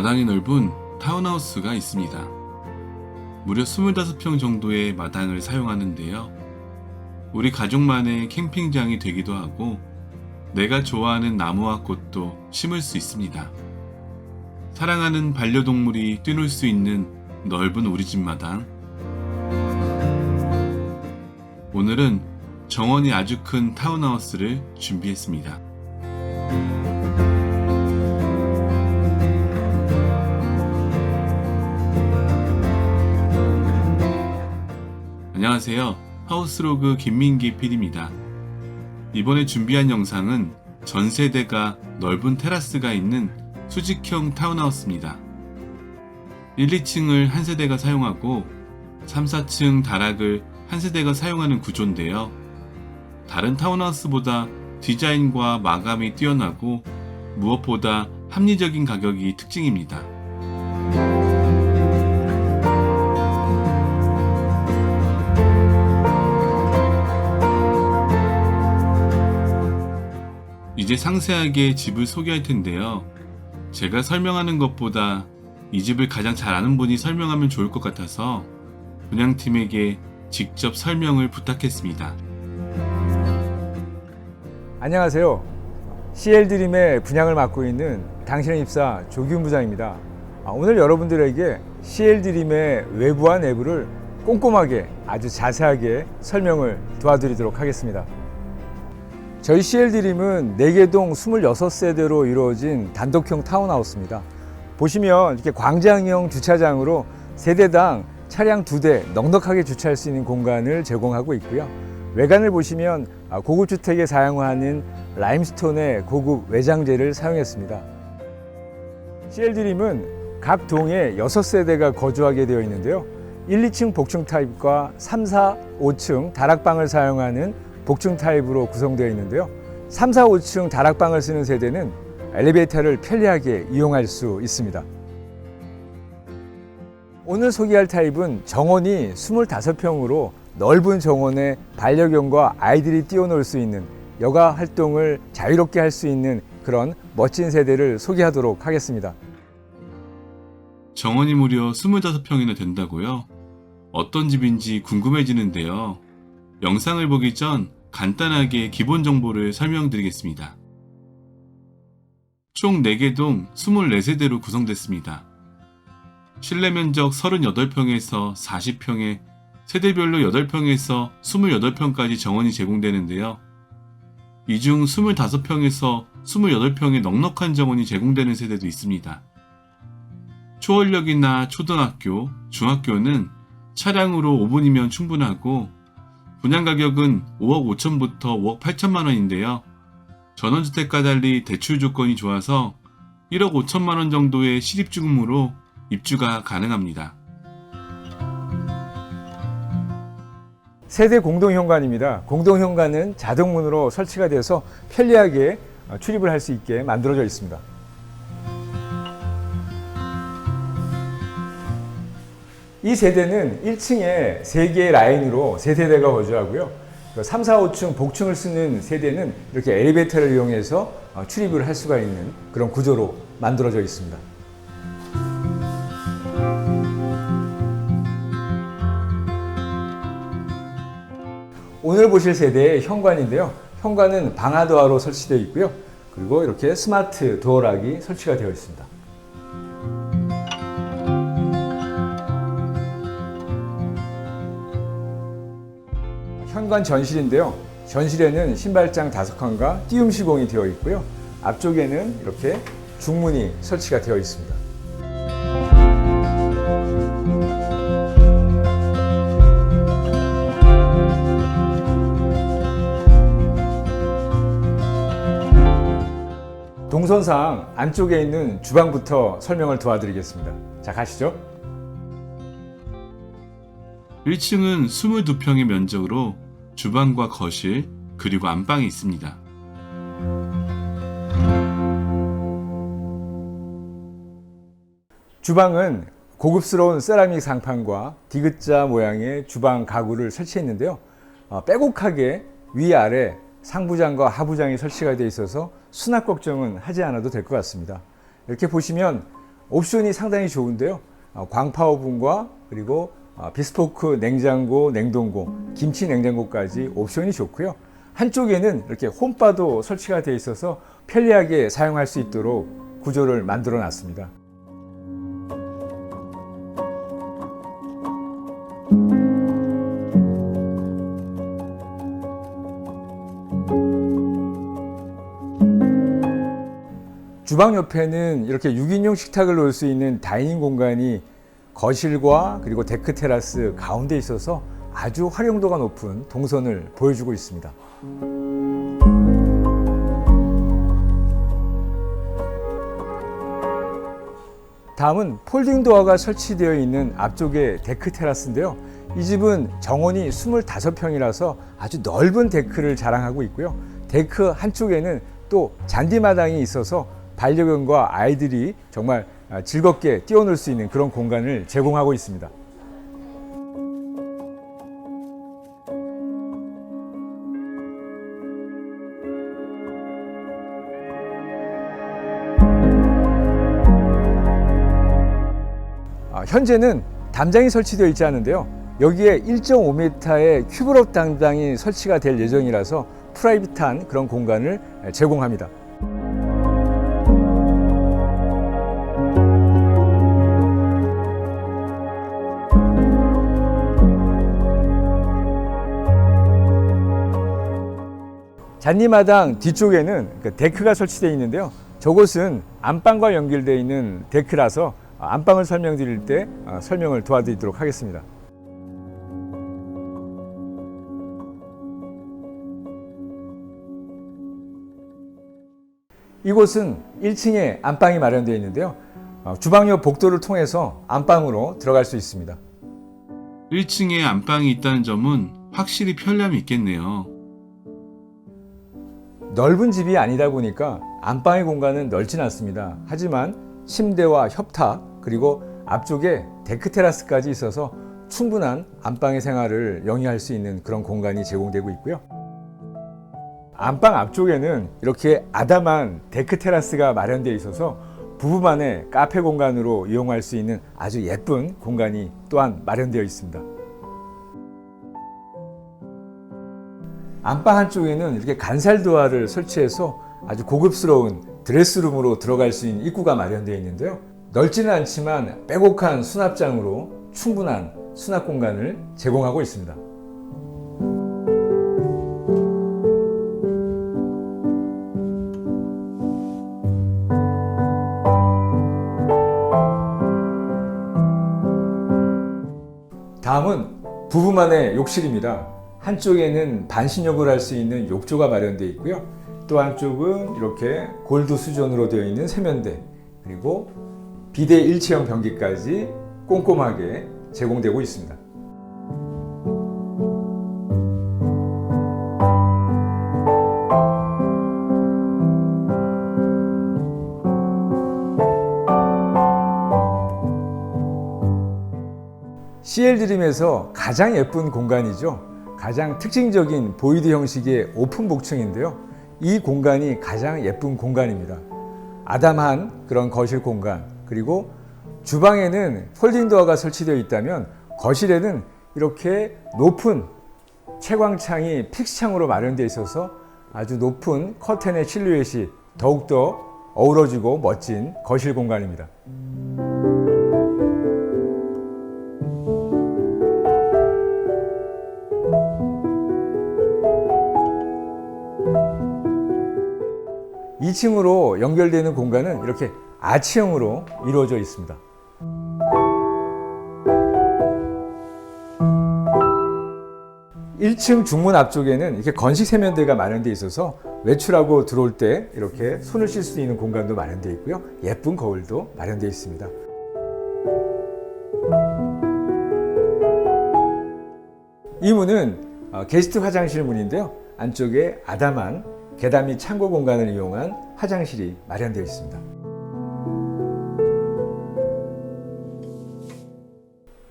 마당이 넓은 타운하우스가 있습니다. 무려 25평 정도의 마당을 사용하는데요. 우리 가족만의 캠핑장이 되기도 하고 내가 좋아하는 나무와 꽃도 심을 수 있습니다. 사랑하는 반려동물이 뛰놀 수 있는 넓은 우리 집 마당. 오늘은 정원이 아주 큰 타운하우스를 준비했습니다. 안녕하세요. 하우스로그 김민기 PD입니다. 이번에 준비한 영상은 전 세대가 넓은 테라스가 있는 수직형 타운하우스입니다. 1, 2층을 한 세대가 사용하고 3, 4층 다락을 한 세대가 사용하는 구조인데요. 다른 타운하우스보다 디자인과 마감이 뛰어나고 무엇보다 합리적인 가격이 특징입니다. 이제 상세하게 집을 소개할 텐데요. 제가 설명하는 것보다 이 집을 가장 잘 아는 분이 설명하면 좋을 것 같아서 분양팀에게 직접 설명을 부탁했습니다. 안녕하세요. CL 드림의 분양을 맡고 있는 당신의 입사 조기훈 부장입니다. 아, 오늘 여러분들에게 CL 드림의 외부와 내부를 꼼꼼하게 아주 자세하게 설명을 도와드리도록 하겠습니다. 저희 CL 드림은 4개동 26세대로 이루어진 단독형 타운하우스입니다. 보시면 이렇게 광장형 주차장으로 세대당 차량 2대 넉넉하게 주차할 수 있는 공간을 제공하고 있고요. 외관을 보시면 아, 고급 주택에 사용하는 라임스톤의 고급 외장재를 사용했습니다. CL 드림은 각 동에 6세대가 거주하게 되어 있는데요. 1, 2층 복층 타입과 3, 4, 5층 다락방을 사용하는 복층 타입으로 구성되어 있는데요. 3, 4, 5층 다락방을 쓰는 세대는 엘리베이터를 편리하게 이용할 수 있습니다. 오늘 소개할 타입은 정원이 25평으로 넓은 정원에 반려견과 아이들이 뛰어놀 수 있는 여가 활동을 자유롭게 할 수 있는 그런 멋진 세대를 소개하도록 하겠습니다. 정원이 무려 25평이나 된다고요? 어떤 집인지 궁금해지는데요. 영상을 보기 전 간단하게 기본 정보를 설명드리겠습니다. 총 4개 동 24세대로 구성됐습니다. 실내 면적 38평에서 40평에 세대별로 8평에서 28평까지 정원이 제공되는데요. 이 중 25평에서 28평의 넉넉한 정원이 제공되는 세대도 있습니다. 초원역이나 초등학교, 중학교는 차량으로 5분이면 충분하고 분양 가격은 5억 5천부터 5억 8천만 원인데요. 전원주택과 달리 대출 조건이 좋아서 1억 5천만 원 정도의 실입주금으로 입주가 가능합니다. 세대 공동 현관입니다. 공동 현관은 자동문으로 설치가 돼서 편리하게 어, 출입을 할 수 있게 만들어져 있습니다. 이 세대는 1층에 3개의 라인으로 세 세대가 거주하고요. 3, 4, 5층 복층을 쓰는 세대는 이렇게 엘리베이터를 이용해서 어, 출입을 할 수가 있는 그런 구조로 만들어져 있습니다. 오늘 보실 세대의 현관인데요. 현관은 방화도어로 설치되어 있고요. 그리고 이렇게 스마트 도어락이 설치가 되어 있습니다. 현관 전실인데요. 전실에는 신발장 다섯 칸과 띄움 시공이 되어 있고요. 앞쪽에는 이렇게 중문이 설치가 되어 있습니다. 동선상 안쪽에 있는 주방부터 설명을 도와드리겠습니다. 자, 가시죠. 1층은 22평의 면적으로 주방과 거실, 그리고 안방이 있습니다. 주방은 고급스러운 세라믹 상판과 디귿자 모양의 주방 가구를 설치했는데요. 어, 빼곡하게 위아래 상부장과 하부장이 설치가 되어 있어서 수납 걱정은 하지 않아도 될 것 같습니다. 이렇게 보시면 옵션이 상당히 좋은데요. 어, 광파 오븐과 그리고 어, 비스포크 냉장고, 냉동고, 김치 냉장고까지 옵션이 좋고요. 한쪽에는 이렇게 홈바도 설치가 되어 있어서 편리하게 사용할 수 있도록 구조를 만들어 놨습니다. 주방 옆에는 이렇게 6인용 식탁을 놓을 수 있는 다이닝 공간이 거실과 그리고 데크 테라스 가운데 있어서 아주 활용도가 높은 동선을 보여주고 있습니다. 다음은 폴딩 도어가 설치되어 있는 앞쪽의 데크 테라스인데요. 이 집은 정원이 25평이라서 아주 넓은 데크를 자랑하고 있고요. 데크 한쪽에는 또 잔디마당이 있어서 반려견과 아이들이 정말 즐겁게 뛰어놀 수 있는 그런 공간을 제공하고 있습니다. 아, 현재는 담장이 설치되어 있지 않은데요. 여기에 1.5m의 큐브럽 담장이 설치가 될 예정이라서 프라이빗한 그런 공간을 제공합니다. 잔디마당 뒤쪽에는 그 데크가 설치되어 있는데요. 저곳은 안방과 연결되어 있는 데크라서 안방을 설명드릴 때 어, 설명을 도와드리도록 하겠습니다. 이곳은 1층에 안방이 마련되어 있는데요. 어, 주방 옆 복도를 통해서 안방으로 들어갈 수 있습니다. 1층에 안방이 있다는 점은 확실히 편리함이 있겠네요. 넓은 집이 아니다 보니까 안방의 공간은 넓진 않습니다. 하지만 침대와 협탁 그리고 앞쪽에 데크 테라스까지 있어서 충분한 안방의 생활을 영위할 수 있는 그런 공간이 제공되고 있고요. 안방 앞쪽에는 이렇게 아담한 데크 테라스가 마련되어 있어서 부부만의 카페 공간으로 이용할 수 있는 아주 예쁜 공간이 또한 마련되어 있습니다. 안방 한쪽에는 이렇게 간살 도어를 설치해서 아주 고급스러운 드레스룸으로 들어갈 수 있는 입구가 마련되어 있는데요. 넓지는 않지만 빼곡한 수납장으로 충분한 수납 공간을 제공하고 있습니다. 다음은 부부만의 욕실입니다. 한쪽에는 반신욕을 할 수 있는 욕조가 마련되어 있고요. 또 한쪽은 이렇게 골드 수전으로 되어 있는 세면대 그리고 비대 일체형 변기까지 꼼꼼하게 제공되고 있습니다. CL 드림에서 가장 예쁜 공간이죠. 가장 특징적인 보이드 형식의 오픈 복층인데요. 이 공간이 가장 예쁜 공간입니다. 아담한 그런 거실 공간, 그리고 주방에는 폴딩 도어가 설치되어 있다면 거실에는 이렇게 높은 채광창이 픽스창으로 마련되어 있어서 아주 높은 커튼의 실루엣이 더욱더 어우러지고 멋진 거실 공간입니다. 이층으로 연결되는 공간은 이렇게 아치형으로 이루어져 있습니다. 일층 중문 앞쪽에는 이렇게 건식 세면대가 마련되어 있어서 외출하고 들어올 때 이렇게 손을 씻을 수 있는 공간도 마련되어 있고요. 예쁜 거울도 마련되어 있습니다. 이 문은 어, 게스트 화장실 문인데요. 안쪽에 아담한 계단 및 창고 공간을 이용한 화장실이 마련되어 있습니다.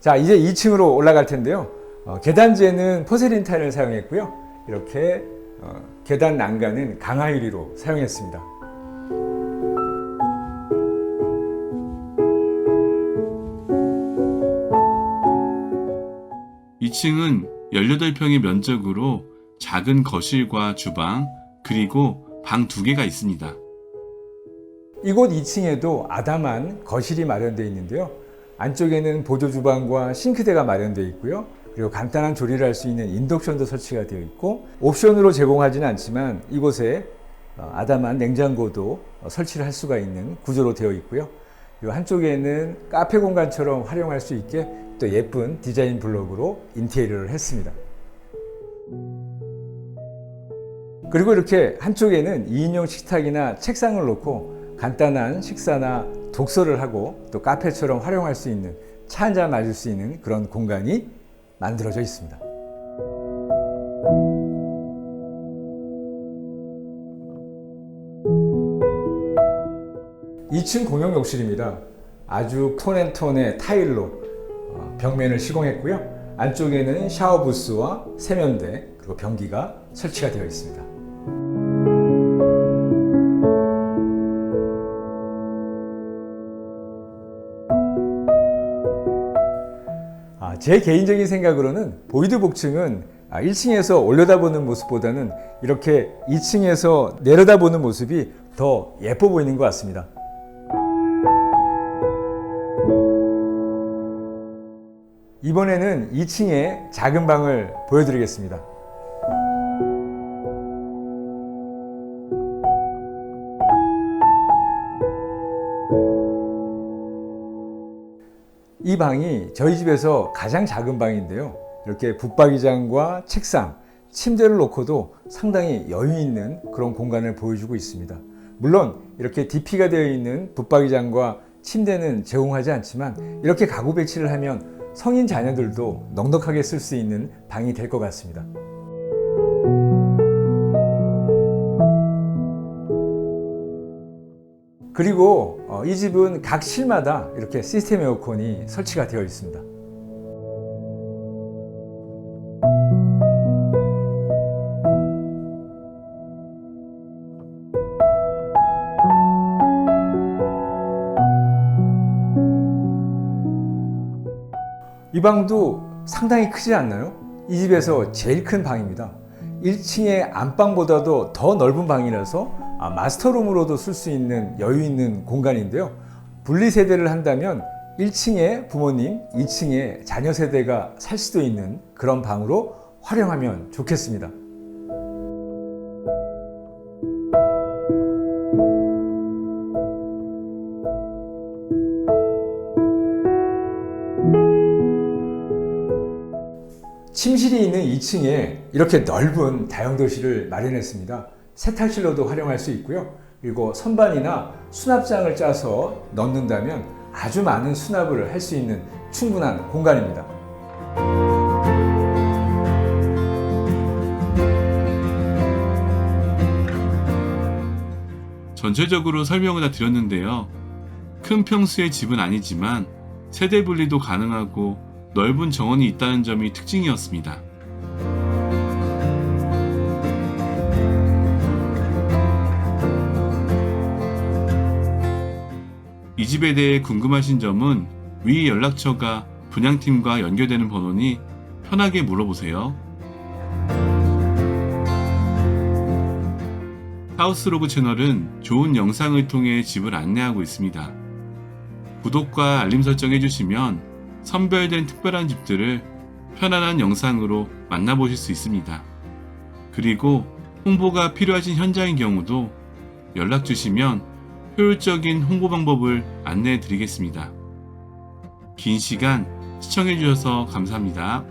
자, 이제 2층으로 올라갈 텐데요. 어, 계단재는 포세린 타일을 사용했고요. 이렇게 어, 계단 난간은 강화 유리로 사용했습니다. 이층은 18평의 면적으로 작은 거실과 주방, 그리고 방 두 개가 있습니다. 이곳 2층에도 아담한 거실이 마련되어 있는데요. 안쪽에는 보조 주방과 싱크대가 마련되어 있고요. 그리고 간단한 조리를 할 수 있는 인덕션도 설치가 되어 있고 옵션으로 제공하지는 않지만 이곳에 어, 아담한 냉장고도 어, 설치를 할 수가 있는 구조로 되어 있고요. 그리고 한쪽에는 카페 공간처럼 활용할 수 있게 또 예쁜 디자인 블록으로 인테리어를 했습니다. 그리고 이렇게 한쪽에는 2인용 식탁이나 책상을 놓고 간단한 식사나 독서를 하고 또 카페처럼 활용할 수 있는 차 한잔 마실 수 있는 그런 공간이 만들어져 있습니다. 2층 공용 욕실입니다. 아주 톤앤톤의 타일로 어, 벽면을 시공했고요. 안쪽에는 샤워 부스와 세면대 그리고 변기가 설치가 되어 있습니다. 제 개인적인 생각으로는 보이드 복층은 1층에서 올려다보는 모습보다는 이렇게 2층에서 내려다보는 모습이 더 예뻐 보이는 것 같습니다. 이번에는 2층의 작은 방을 보여드리겠습니다. 이 방이 저희 집에서 가장 작은 방인데요. 이렇게 붙박이장과 책상, 침대를 놓고도 상당히 여유 있는 그런 공간을 보여주고 있습니다. 물론 이렇게 DP가 되어 있는 붙박이장과 침대는 제공하지 않지만 이렇게 가구 배치를 하면 성인 자녀들도 넉넉하게 쓸 수 있는 방이 될 것 같습니다. 그리고 어, 이 집은 각 실마다 이렇게 시스템 에어컨이 설치가 되어 있습니다. 이 방도 상당히 크지 않나요? 이 집에서 제일 큰 방입니다. 1층의 안방보다도 더 넓은 방이라서 아, 마스터룸으로도 쓸 수 있는 여유 있는 공간인데요. 분리 세대를 한다면 1층에 부모님, 2층에 자녀 세대가 살 수도 있는 그런 방으로 활용하면 좋겠습니다. 침실이 있는 2층에 이렇게 넓은 다용도실을 마련했습니다. 세탁실로도 활용할 수 있고요. 그리고 선반이나 수납장을 짜서 넣는다면 아주 많은 수납을 할 수 있는 충분한 공간입니다. 전체적으로 설명을 다 드렸는데요. 큰 평수의 집은 아니지만 세대 분리도 가능하고 넓은 정원이 있다는 점이 특징이었습니다. 집에 대해 궁금하신 점은 위 연락처가 분양팀과 연결되는 번호니 편하게 물어보세요. 하우스로그 채널은 좋은 영상을 통해 집을 안내하고 있습니다. 구독과 알림 설정 해주시면 선별된 특별한 집들을 편안한 영상으로 만나보실 수 있습니다. 그리고 홍보가 필요하신 현장의 경우도 연락 주시면 효율적인 홍보 방법을 안내해 드리겠습니다. 긴 시간 시청해 주셔서 감사합니다.